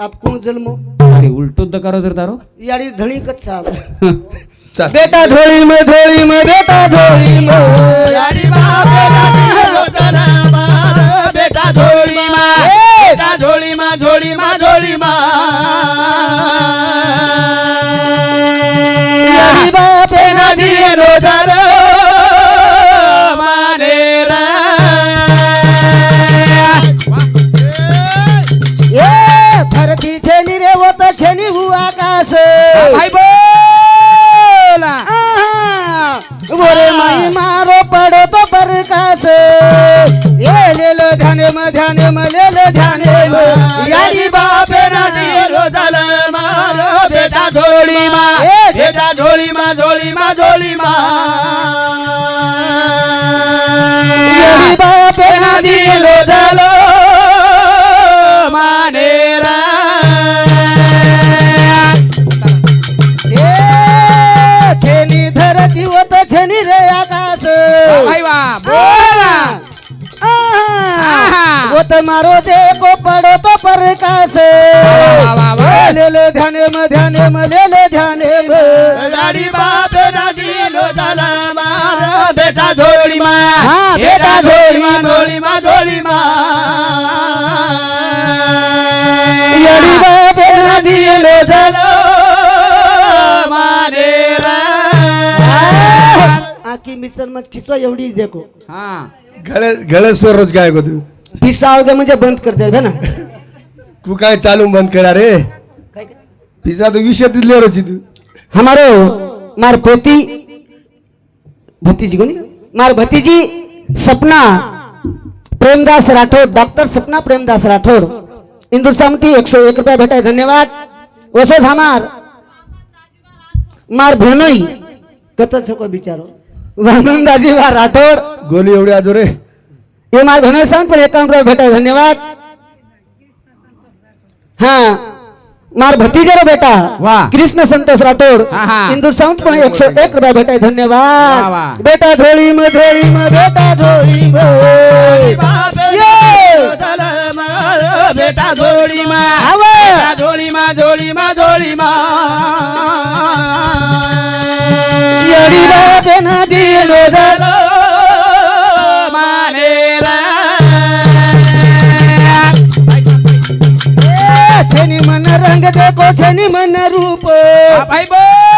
आप कोण जन्मो? अरे उलटो द करो जर तारो। याडी धणी कच साहब। चाल. बेटा झोळी म झोळी म बेटा झोळी म। याडी बेटा झोळी मा बेटा झोळी मा झोळी मा झोळी मा। याडी बापे नदी रोदर मानेरा भाई बोला गोरे माई मारो पडो तो परकाश ये लेलो ध्याने म ध्याने म लेलो ध्याने म याडी बापे नदी रोदर मारो. बेटा झोळी मा बेटा झोळी मा झोळी मा झोळी मा. याडी बापे नदी होत मारो देखो पडो तो परकाश वा, वा, वा. ये लेलो ध्याने म ध्याने म लेलो ध्याने म. लाडी बाप नदी लोदल मार बेटा झोळी मा. हा, बेटा झोळी मा झोळी मा. झोळी मा याडी बापे नदी लोदल मानेरा आखी मिचन मत खिचवा एवढी देखो. हा. गळे गळे स्वर रोज काय तू पिसाओगे म्हणजे बंद कर दे ना? तू काय चालू बंद करा रे? पिसा तू विषय दिले रोची तू. हमारो मार पोती भतीजी कोणी? मार भतीजी सपना प्रेमदास राठोड डॉक्टर सपना प्रेमदास राठोड. इंदूर सामती एक सौ एक रुपया भेटाय धन्यवाद. वसोद हमार मार भेनोई. कत छको बिचारो वानंदाजी वा राठोड. गोली एवढी आजो रे. हे मार भेनोई सांग पण एकावन्न रुपया भेटाय धन्यवाद। हा मार भतीजा रो बेटा वाह. कृष्ण संतोष राठोड हा, हा. इंदूर साऊंड पण एकशे एक रुपया भेटाय धन्यवाद. बेटा झोळी म झोळी म बेटा झोळी बेटा झोळी मा झोळी मा झोळी मा झोळी मा। येडी बापे नदी लोदल छेनी मन रंग देखो छेनी मन रूप भाई बोला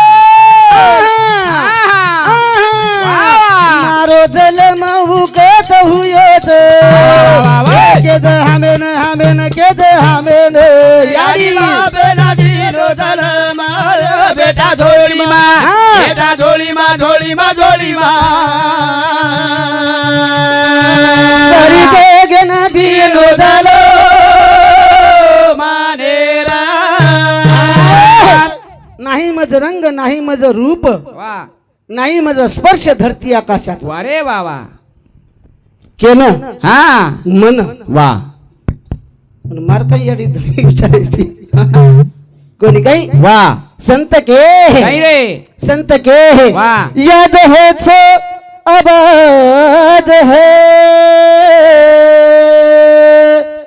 मारो जल माहू कत हुयोत वाह, वाह. के द हमेन हमेन के द हमेन। याडी याडी बाप नदी लोदल मार बेटा झोळी मा हा. बेटा झोळी मा झोळी मा झोळी नाही मज रंग नाही मज रूप वा. नाही मज स्पर्श धरती आकाशात. वा रे वा वा. केलं हा. मन. वा. पण मार काही याडी धडी विचारायची. कोणी काही? वा. संत के. नाही रे. संत के. वाह. याद है तो आबाद है.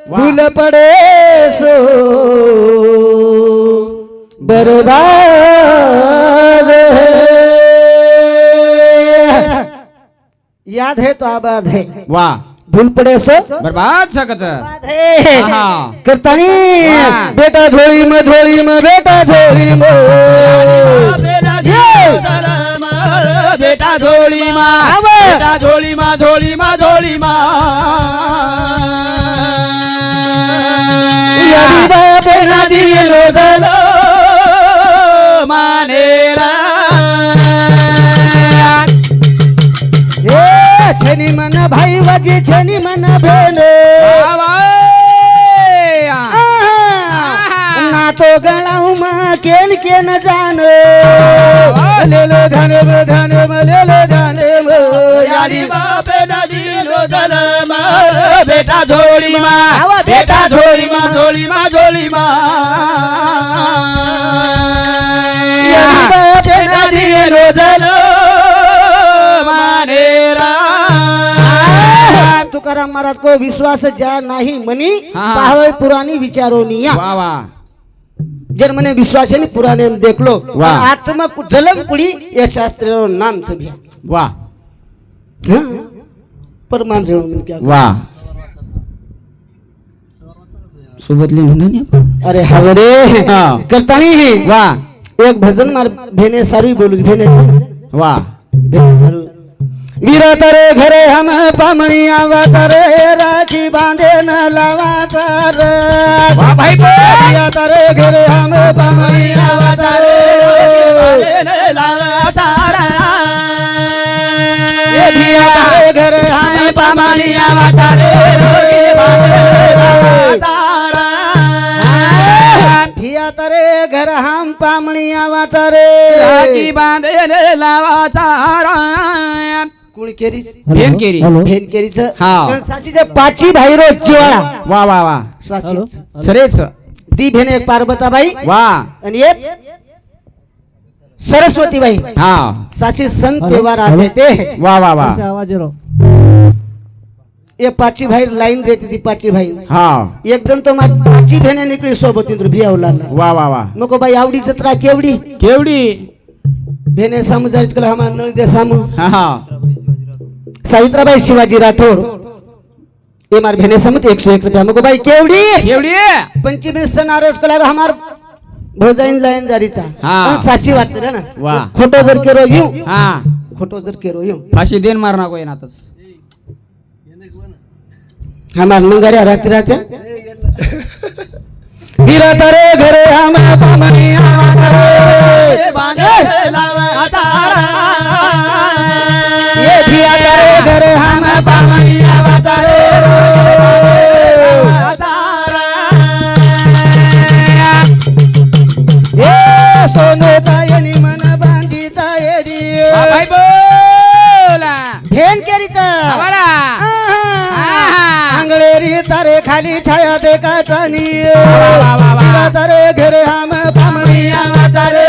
वाह. भूल पड़े सो बर्बाद है। याद है तो आबाद है। वा। भूल पड़े सो। बर्बाद सकत है. करतानी वाह. बेटा झोळी म झोळी म बेटा झोळी म। बेटा झोळी मा बेटा झोळी मा झोळी मा झोळी मा। याडी बापे ए छेनी मन भाई वाजी छेनी मन भेन ना तो गणाऊ मा केन केन जान लेलो ध्यान म ध्यान म लेलो ध्यान म याडी बापे नदी लोदल मा बेटा झोळी मा बेटा झोळी मा झोळी मा तुकाराम महाराज को विश्वास ज्या नाही मनी. पाहवे पुराणी विचारोनिया वा वा जन्मने विश्वास है पुराने में देख लो वाह। आत्मा जलम कुड़ी ये शास्त्र नाम से भी है। वा हाँ? परमान ऋण में क्या वा सोबत लिहून? अरे हवरे हा. करता नहीं वा एक भजन मार भेने सारी बोलू भेने वा भेने सारू वीरा तारे घरे हम पमणी आवा राखी बांधे न लावा तार वा भाई बो. वीरा घरे हम पमणी आवा तारे ये भिया तारे घरे हम पामणी आवा तारे भिया तरे घर हम पामणी आवा राखी बांधे लावा तारा कुणी केरी भेन केरी. भेन केरीच? हा. सासीचे पाची भाई रो जिवाळा. वा वा वा. सासी. सरेच ती भेने एक पार्वताबाई. वा. आणि एक सरस्वतीबाई. हा. सासी संत तेव्हार आते ते. वा वा वा. ये पाची भाई लाइन रहती थी पाची भाई. हा. एकदम तो माझी पाची भेने निकली सोबत इंद्र भिया उलाला वा वा वा. नको बाई आवडी जत्रा केवडी केवढी? भेने सामू जायच कला हमारा नळ दे सामू. हा हा. सावित्राबाई शिवाजी राठोड ये मार भेने समत एक सौ एक रुपया. मको बाई केवडी केवढी? पंचमी सण आरस कला हमार भोजाईन लाईन जारीचा. हा. साची वाचलं ना. वा. खोटो जर केरो येऊ. हा. खोटो जर केरो येऊ. फाशी देन मार नको येणारच हमार मंगाऱ्या राहते राहते वीरा तारे घरे हम पामणी आवा तारे। खाली छाया दे का चानी तारे घरे हम पामणी आवा तारे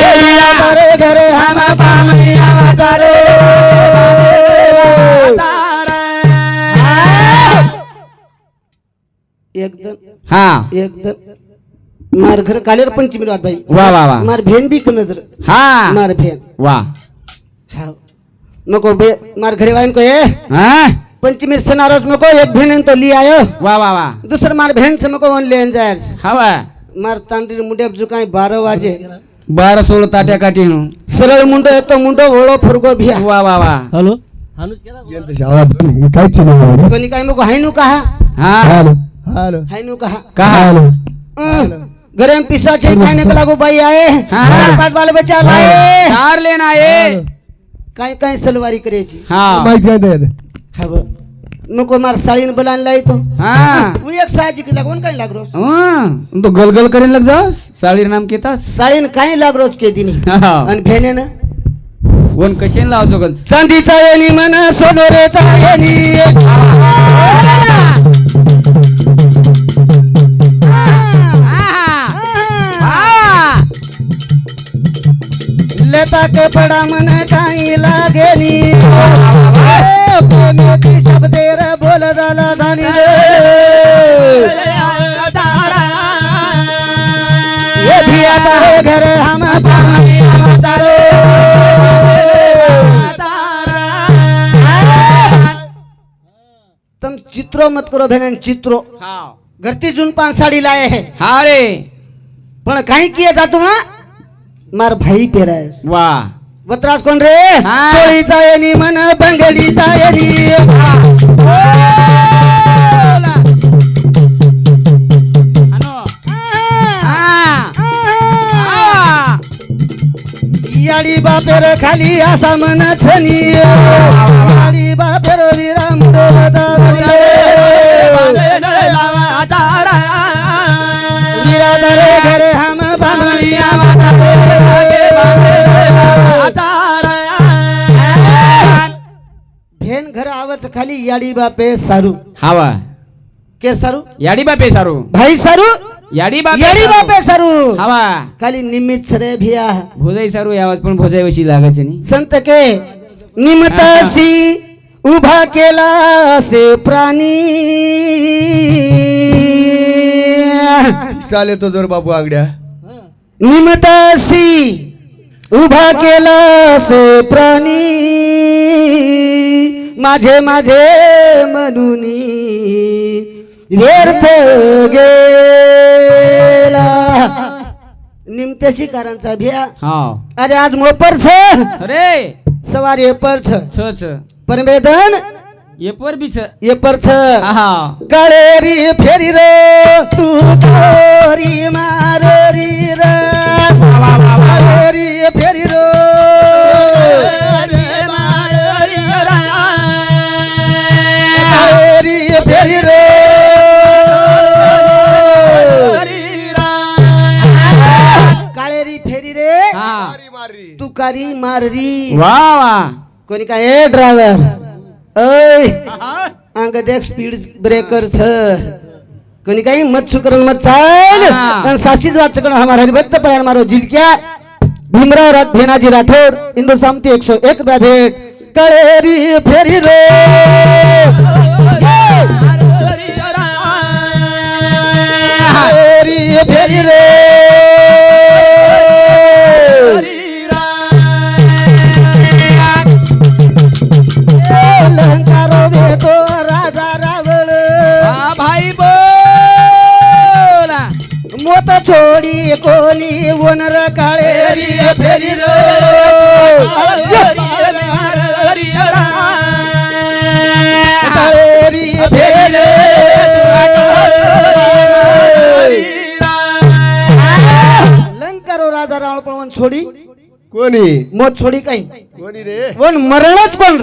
ये वीरा तारे घरे हम तारे एकदम हा. एकदम मार घर कालेर पंचमी रात भाई वा वा वा. मार भेन भी नजर हा. मार भेन. वा. हाव. नको बे मार घरी वाईन को ये. हा? पंचमी सणारोज मको एक भेन तो ली आयो. वा वा वा. दुसरं मार भेन से मको वन लेन जायर हवा मार तांडी मुंडे जुकाय बारह वाजे. बारा सोळ ताट्या काठी सरळ मुंडो येतो मुंडो ओळो फुरगो भिया. वा वा वा. यांच्याशी आवाज नाही, काहीच नाही कोणी काय मको हायनू कहा हा? हॅलो? हॅलो. हायनू कहा का हॅलो? घरे में पिसा छे खाने को लागू बाई आए हाँ। पांच बाल बच्चा लाए चार लेन आहे. काय काय सलवारी करायची? हा. माहिती? हव नको मार साळीन बलान लाई तो. हा. तू एक साहजिक लागवून काय लागरो हं, तो गलगल करेन लग जास साळीर नाम केतास साळीन काय लागरोच के दिनी हा. आणि भेने ना वन कशेन लावतो गंज? चांदीचा येणी मन सोनेरेचा येणी लेता के पडा मन काही लागेनी ए, प्रेमेची शब्देर बोल झाला धानी रे. ये भिया तारे घरे हम पानी तारे तुम चित्रो मत करो बहन चित्रो. घरती जून पान साड़ी लाए है हा रे. पण काही किए जा तुम मार भाई पेरायस. वा. वत्रास कोण रे. चोळीचा येणी मन बंगडीचा येणी. याडी बापेर खाली असा मन छनी. याडी बापेर विराम विरादरे भेन घर आवच खाली याडी बापे सारू। हावा। के सारू? याडी बापे सारू। भाई सारू? याडी बापे याडी सारू. बापे सारू। हावा। खाली निमित रे भिया। भोजाई सारू यावाज पण भोजाई वशी लागायचे नाही संत के निमताशी उभा केला असे प्राणी। चाल येतो जोर बाबू आंगड्या। निमताशी उभा केला असे प्राणी। माझे माझे म्हणून व्यर्थ गेला. निमत्याशी कारांचा भिया हा अरे आज मोपर अरे. सवार एपर छ छ छ. परमेदन ये पर बी छ. एपर छ काळेरी फेरी रे तू गोरी मारेरी रे. काळेरी फेरी रो मारी माररी. वा वा. कोणी काय ए ड्रायव्हर ऐ अंग देख स्पीड ब्रेकर छ कोणी काही मत सुकरण मत चाल. आणि साशीच वाचकण हमारा हरिभक्त पयार मारो जिलक्या भीमराव रा- भेनाजी राठोड इंदूर सामती एकशे एक रुपया भेट. कळेरी फेरी रे. फेरी रे. कोणी? मोत छोडी काही. कोणी रे? पण मरणच पण.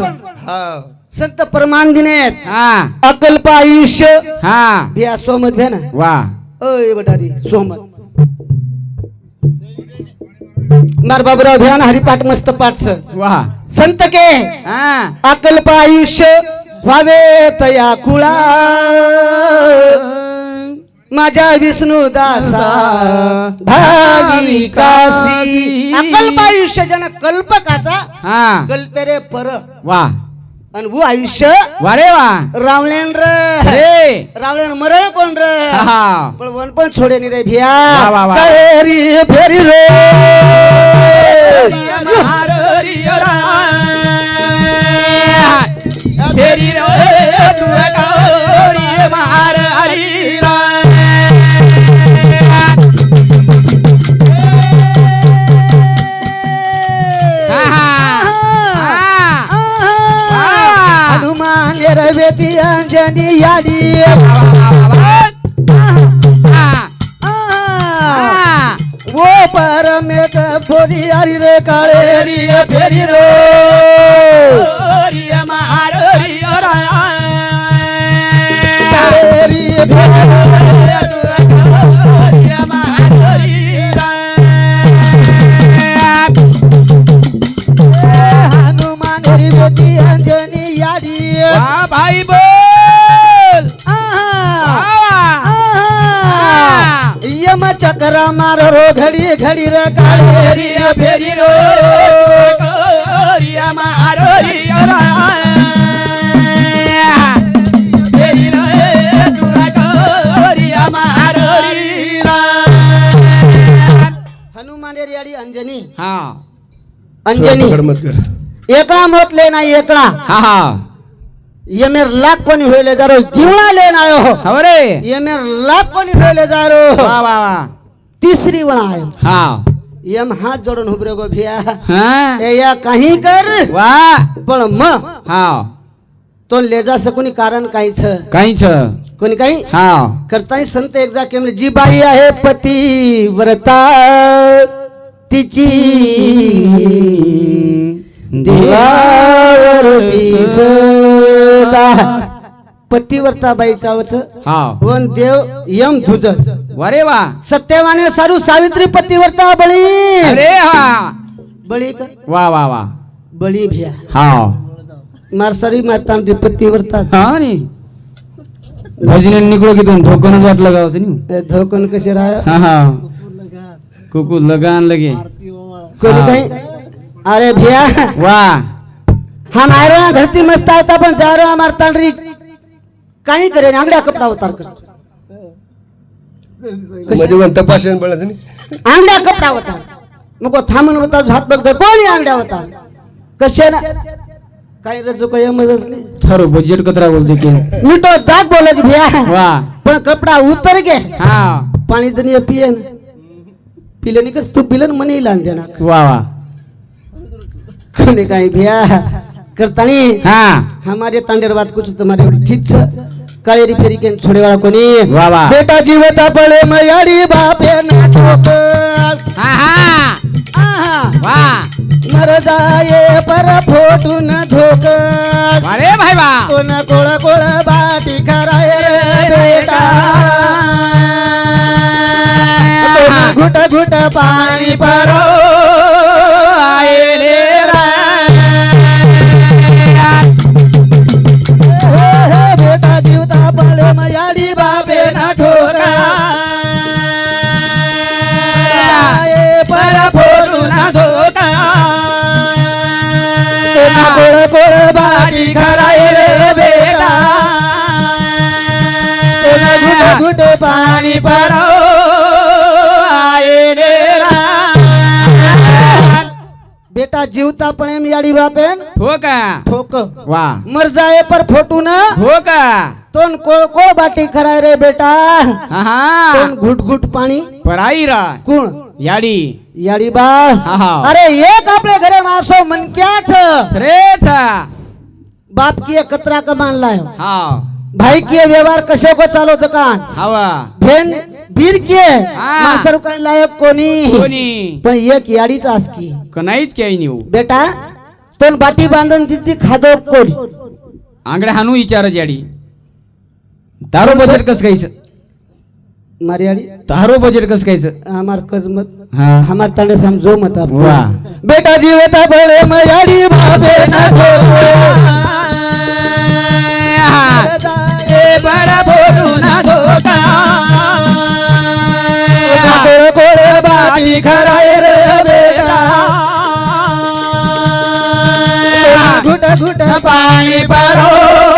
हा. संत परमान दिनेच हा. अकल्प आयुष्य हा. भ्या सोमत भ्या ना. वा. अय बटारी सोमत. मार बाबूराव भ्या ना हरिपाठ मस्त पाठ स. वा. संत के हा. अकल्प आयुष्य व्हावे तया कुळा माझ्या विष्णू दासा भाविकासी अकल्प आयुष्य जन कल्पकाचा हा. कल्पे रे पर. वा. आणि वो आयुष्य वा रे वा. रावळेन र. रे रावळेन मरण कोण र? हा पण वन पण सोडे नि रे भिया. वा, वा, वा. कळेरी फेरी रे? हा, हनुमान रवेती अंजनी रो घडी घडी रे काळेरी फेरी रो। हनुमान याडी अंजनी। हा। अंजनी। पकड मत लेना एकड़ा हा हा। ये मेर लाख कोनी होले जारो दिवळा लेना आयो हो। रे ये मेर लाख कोनी होले जारो वा वा वा तीसरी वणा आयो हा यम हाथ जोडून उभरे गो भिया हा. ए या काही कर. वा. पण म. हा तो ले जा सकुनी कारण काही छ काही छ कोणी काही? हा करताही संत एकदा केले जी बाई आहे पती व्रता तिची देवावरती सदा पतिव्रता बाईचा वच हा वन देव यम धुज वा रे वा. सत्यवाने सारू सावित्री पतिव्रता बळी. अरे हा. बळी का? वा वा वा. बळी भ्या. हा मार सारी मारता आमची पतिव्रता हा नी. भजने निकलो की तुम धोकनच वाटलं गावचं नी. धोकन कसे राह? हा हा. कुकू लगान लगे. कोणी. काही? अरे भैया. वा. हा मायरा घरती मस्त होता पण जायरा मारता री. काही करे नाही, आंगड्या कपडा उतार करतो म्हणजे नाही? आंगड्या कपडा होता. मग थांबून होता हात बघतो कोणी आंगड्या होता? कशे ना काही रजू काही मदत नाही. थारो बजेट कतरा बोलते की. मी तो दाग बोलायची भैया वा. पण कपडा उतर गे हा. पाणी दनिया पिये ना. पिले नाही कस? तू पिलं मनी लान देणार वा वा. कोणी काही भैया करतानी हा. हमारे तांडेर बात कुछ तुम्हारे ठीक छ काळेरी फेरी के छोड़े वाला कोणी? वा वा. बेटा जीवता पळे मयाडी बापे ना ठोकर हा हा आहा. वा. मर जाये पर फोटून धोकर वा रे भाई वा. कोण कोळ कोळ बाटी कराय रे बेटा. घुट घुट पाणी परो. कराय रे बेटा. घुट पाणी परो आये रे बेटा जीवता पणे मियाडी बापेन. हो का? ठोक. वा. मर जाए पर फोटू न हो का? तोन कोळ कोळ बाटी कराय रे बेटा. तोन घुट घुट पाणी. पराई रा कोण? याडी. याडी हा, हा. अरे एक आपले घरे मासो मनक्याच रेच बाप की कतरा कमान लायो हा? भाई की व्यवहार कसे को चालो दुकान? हवा। भेन बीर के हा. मास्तर काय लायक कोणी कोणी पण एक याडीच आसकी कनाईच काही बेटा तोन बाटी बांधून तिथे खादो कोणी आंगडे हानू विचार याडी तारो बजेट कस कायच मारी याडी तारो बजेट कस कायच हमार कजमत हा। हमार तांडे समझो मत बेटा जीवता बळे मयाडी ना बरा बोलू ना धोका. कोळ कोळ बाटी खराय रे बेटा. घुट घुट पाणी परो.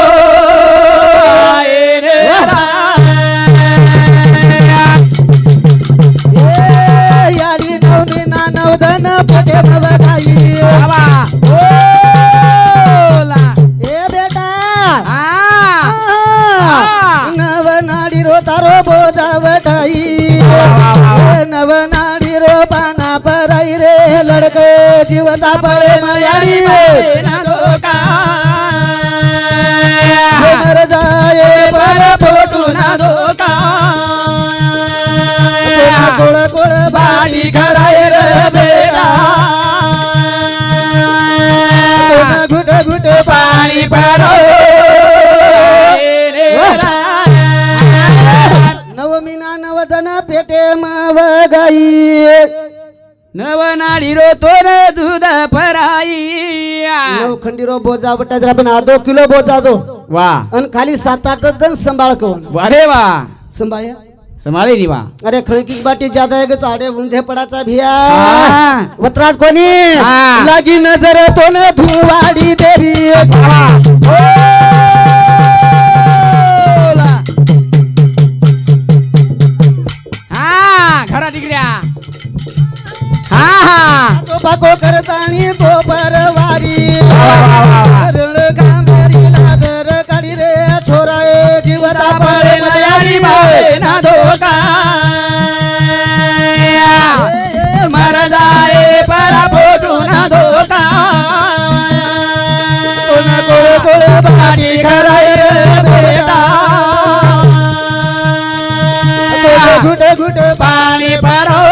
जीवता पळे मयाडी मर जाये पर फोटू ना धोका कोळ कोळ बाडी घराय बेटा घुट घुट पाणी पडो नवनाडी रो तोर दूध फराई नवखंडी रो बोजा बटा जरा पण आधो किलो बोजा दो वा. आणि खाली सात आठ दन संभाळ कोण वारे वा. संभाळ्या? संभाळे नी वा. अरे खळकी बाटी ज्यादा आहे तो आडे उंधे पडाचा भिया. हा. वत्राज कोणी? हा. लागी नजर तो न धुवाडी देरी हा घरा तिकड्या हा हा तो बाको करताणी तो परवारी वा, वा, वा, काढी रे छोरा जीवता पळे ना धोका परा फोटू ना धोका कोळ कोळ बेटा घुट घुट पाणी परो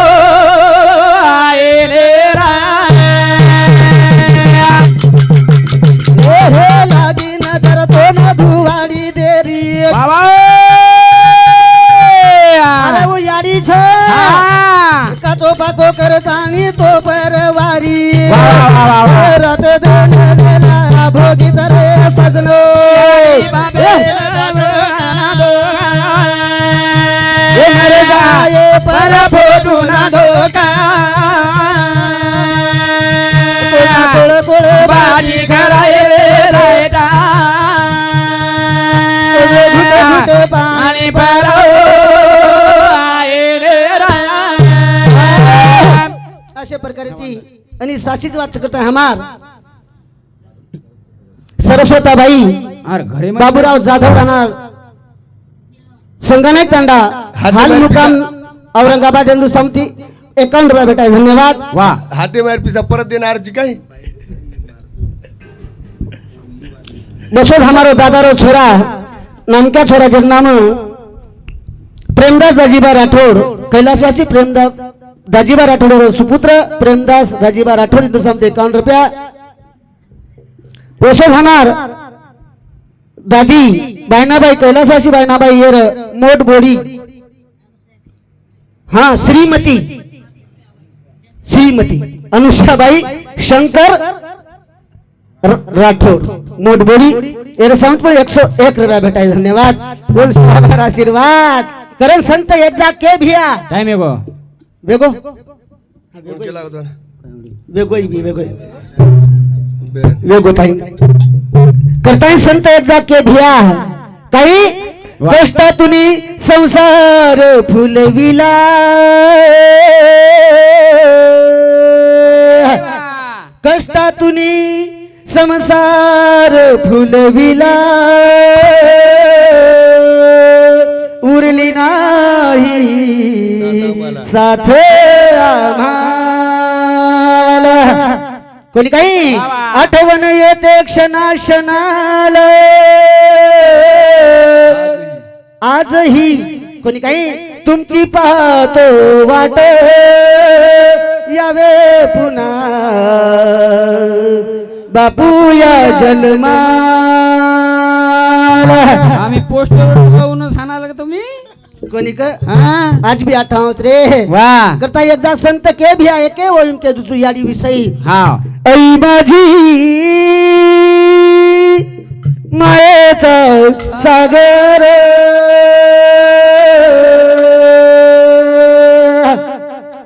तो बाको करताणी तो परवारी वा, वा, वा, वा. रत धन नेला भोगी तरे हे जाये पर फोटू ना धोका करता है हमार. सरस्वताबाई अरे घरे मध्ये- बाबूराव जाधव राहणार. संगणक तांडा हाल मुकाम औरंगाबाद हिंदू समिती एकावन्न रुपये भेटाय धन्यवाद. वा. हाते मार पिसा परत देणारची काय बसोद हमारो दादारो छोरा नामक्या छोराचे नाम प्रेमदास दाजीबा राठोड कैलासवासी प्रेमदास. दाजीबा राठोड सुपुत्र प्रेमदास दाजीबा राठोड हिंदू समिती एकावन्न रुपया। पोषण होणार दादी बायनाबाई कैलासवासी बायनाबाई येर मोठ बोडी। हा श्रीमती। श्रीमती। अनुषाबाई शंकर र- राठोड मोटबोडी एरे साउंड पर एक सौ एक रुपया भेटाय धन्यवाद। बोल आशीर्वाद। करण संत एक जा के भिया। टाइम आहे गो बेगो फोन केला होता ना. बेगो ही भी बेगो बरं. वेगो करताय संत एक जा के भिया काही वा. कष्टातून संसार फुलविला कष्टातून संसार फुलविला उरली नाही. साथ आम्हाला. कोणी काही? आठवण येते क्षणा क्षणाला आजही कोणी काही? तुमची पाहतो वाट. यावे पुन्हा. बापू या जन्माला. आम्ही पोस्टर जाऊनच हाणाला का तुम्ही? कोणी का? हा. आज भी आठावत रे वा. करता एकदा संत के भी आहे के ओळून के दुसू याडी विषयी हा. ऐ माझी मायेचा सागर.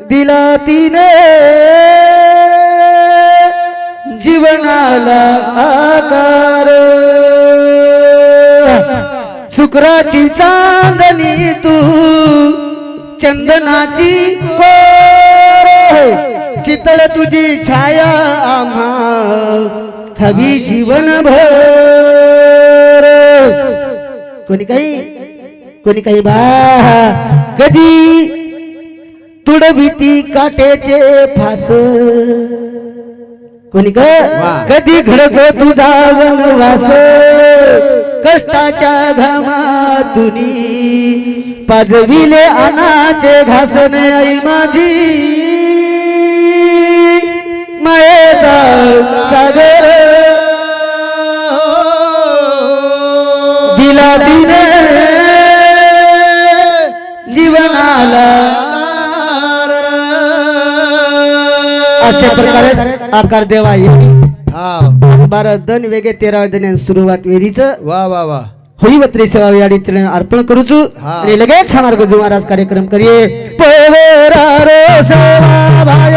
दिला तिने जीवनाला आकार. शुक्राची चांदणी तू चंदनाची शीतळ तुझी छाया आम्हा हवी जीवनभर. कोणी काही? कोणी काही बा कधी तुडविती काटेचे फास? कोणी कधी घडतो तुझा वनवास? कष्टाच्या घामातून पाजविले अनाचे घासन आई माझी. मायेचा सागर. दिला दिने जीवनाला. अशा प्रकारे आकार देवा येईल हा बारा दन वेगे तेरा दन सुरुवात वेरीचं वा वा वा. होईवत्री सेवा याडी अर्पण करूचु. आणि लगेच हा मार्ग जो महाराज कार्यक्रम करिये. पोवेरारो सेवा भायो